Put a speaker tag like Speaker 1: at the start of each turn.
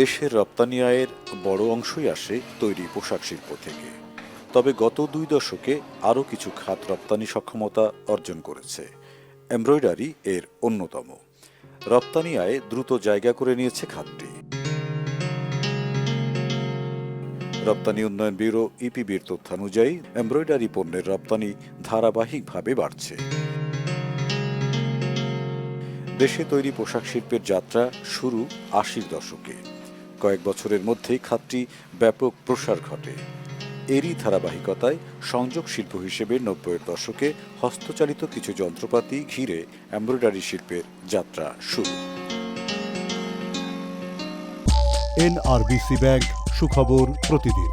Speaker 1: দেশের রপ্তানি আয়ের বড় অংশই আসে তৈরি পোশাক শিল্প থেকে। তবে গত দুই দশকে আরও কিছু খাত রপ্তানি সক্ষমতা অর্জন করেছে। এমব্রয়ডারি এর অন্যতম। রপ্তানি আয়ে দ্রুত জায়গা করে নিয়েছে খাতটি। রপ্তানি উন্নয়ন ব্যুরো ইপিবির তথ্যানুযায়ী এমব্রয়ডারি পণ্যের রপ্তানি ধারাবাহিকভাবে বাড়ছে। দেশে তৈরি পোশাক শিল্পের যাত্রা শুরু আশির দশকে। কয়েক বছরের মধ্যেই খাতটি ব্যাপক প্রসার ঘটে। এরই ধারাবাহিকতায় সংযোগ শিল্প হিসেবে নব্বইয়ের দশকে হস্তচালিত কিছু যন্ত্রপাতি ঘিরে এমব্রয়ডারি শিল্পের যাত্রা শুরু।
Speaker 2: এনআরবিসি ব্যাংক সুখবর প্রতিদিন।